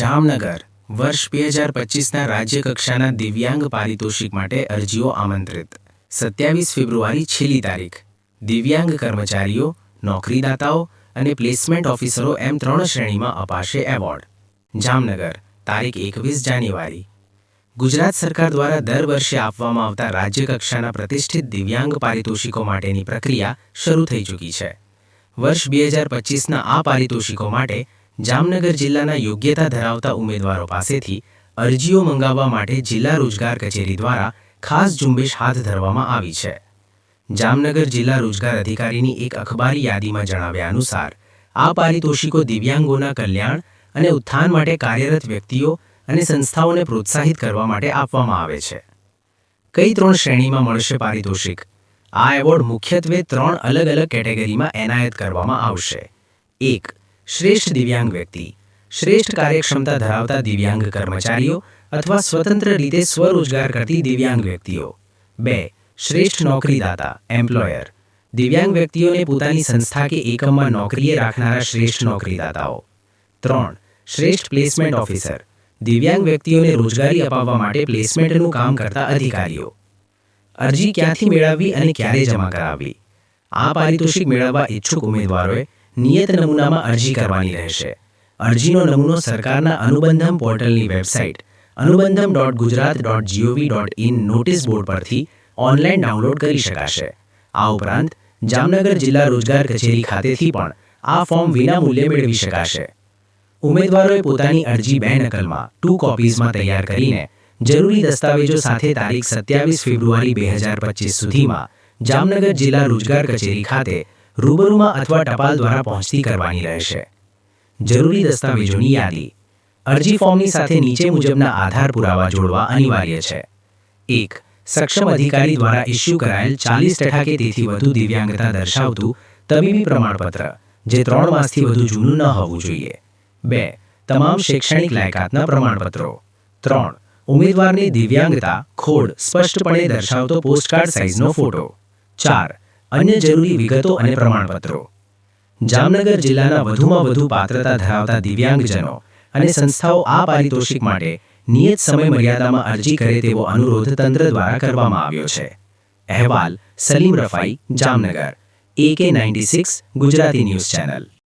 જામનગર, વર્ષ બે હજાર પચીસના રાજ્ય કક્ષાના દિવ્યાંગ પારિતોષિક માટે અરજીઓ આમંત્રિત. સત્યાવીસ ફેબ્રુઆરી છેલ્લી તારીખ. દિવ્યાંગ કર્મચારીઓ, નોકરીદાતાઓ અને પ્લેસમેન્ટ ઓફિસરો એમ ત્રણ શ્રેણીમાં અપાશે એવોર્ડ. જામનગર, તારીખ એકવીસ જાન્યુઆરી. ગુજરાત સરકાર દ્વારા દર વર્ષે આપવામાં આવતા રાજ્યકક્ષાના પ્રતિષ્ઠિત દિવ્યાંગ પારિતોષિકો માટેની પ્રક્રિયા શરૂ થઈ ચૂકી છે. વર્ષ બે હજાર પચીસના આ પારિતોષિકો માટે જામનગર જિલ્લાના યોગ્યતા ધરાવતા ઉમેદવારો પાસેથી અરજીઓ મંગાવવા માટે જિલ્લા રોજગાર કચેરી દ્વારા ખાસ ઝુંબેશ હાથ ધરવામાં આવી છે. જામનગર જિલ્લા રોજગાર અધિકારીની એક અખબારી યાદીમાં જણાવ્યા અનુસાર, આ પારિતોષિકો દિવ્યાંગોના કલ્યાણ અને ઉત્થાન માટે કાર્યરત વ્યક્તિઓ અને સંસ્થાઓને પ્રોત્સાહિત કરવા માટે આપવામાં આવે છે. કઈ ત્રણ શ્રેણીમાં મળશે પારિતોષિક? આ એવોર્ડ મુખ્યત્વે ત્રણ અલગ અલગ કેટેગરીમાં એનાયત કરવામાં આવશે. એક શ્રેષ્ઠ દિવ્યાંગ વ્યક્તિ, શ્રેષ્ઠ કાર્યક્ષમતા ધરાવતા દિવ્યાંગ કર્મચારીઓ અથવા સ્વતંત્ર રીતે સ્વરોજગાર કરતી દિવ્યાંગ વ્યક્તિઓ. બે, શ્રેષ્ઠ નોકરીદાતા એમ્પ્લોયર દિવ્યાંગ વ્યક્તિઓને પોતાની સંસ્થા કે એકમમાં નોકરીએ રાખનારા શ્રેષ્ઠ નોકરીદાતાઓ. ત્રણ, શ્રેષ્ઠ પ્લેસમેન્ટ ઓફિસર દિવ્યાંગ વ્યક્તિઓને રોજગારી અપાવવા માટે પ્લેસમેન્ટનું કામ કરતા અધિકારીઓ. અરજી ક્યાંથી મેળવવી અને ક્યારે જમા કરાવવી? આ પારિતોષિક મેળવવા ઈચ્છુક ઉમેદવારોએ નિયત નમૂનામાં અરજી કરવાની રહેશે. અરજીનો નમૂનો સરકારના Anubandham પોર્ટલની website Anubandham dot Gujarat dot GOV dot in notice board પરથી ઓનલાઈન ડાઉનલોડ કરી શકાશે. આ ઉપરાંત, જામનગર જિલ્લા રોજગાર કચેરી ખાતેથી પણ આ ફોર્મ વિનામૂલ્યે મેળવી શકાશે. ઉમેદવારોએ પોતાની અરજી બે નકલમાં ટુ કોપીઝમાં તૈયાર કરીને જરૂરી દસ્તાવેજો સાથે તારીખ સત્યાવીસ ફેબ્રુઆરી બે હજાર પચીસ સુધીમાં જામનગર જિલ્લા રોજગાર કચેરી ખાતે રૂબરૂમાં અથવા ટપાલ દ્વારા પહોંચતી કરવાની રહેશે. જરૂરી દસ્તાવેજોની યાદી. અરજી ફોર્મની સાથે નીચે મુજબના આધાર પુરાવા જોડવા અનિવાર્ય છે. એક, સક્ષમ અધિકારી દ્વારા ઇસ્યુ કરાયેલ ચાલીસ ટકા કે તેથી વધુ દિવ્યાંગતા દર્શાવતું તબીબી પ્રમાણપત્ર, જે ત્રણ માસથી વધુ જૂનું ન હોવું જોઈએ. બે, તમામ શૈક્ષણિક લાયકાતના પ્રમાણપત્રો. ત્રણ, ઉમેદવારની દિવ્યાંગતા, ખોડ સ્પષ્ટપણે દર્શાવતો પોસ્ટકાર્ડ સાઇઝનો ફોટો. ચાર અન્ય જરૂરી વિગતો અને પ્રમાણપત્રો. જામનગર જિલ્લાના વધુમાં વધુ પાત્રતા ધરાવતા દિવ્યાંગજનો અને સંસ્થાઓ આ પારિતોષિક માટે નિયત સમય મર્યાદામાં અરજી કરે તેવો અનુરોધ તંત્ર દ્વારા કરવામાં આવ્યો છે. અહેવાલ Salim Rafai, Jamnagar. AK ninety six Gujarati news channel.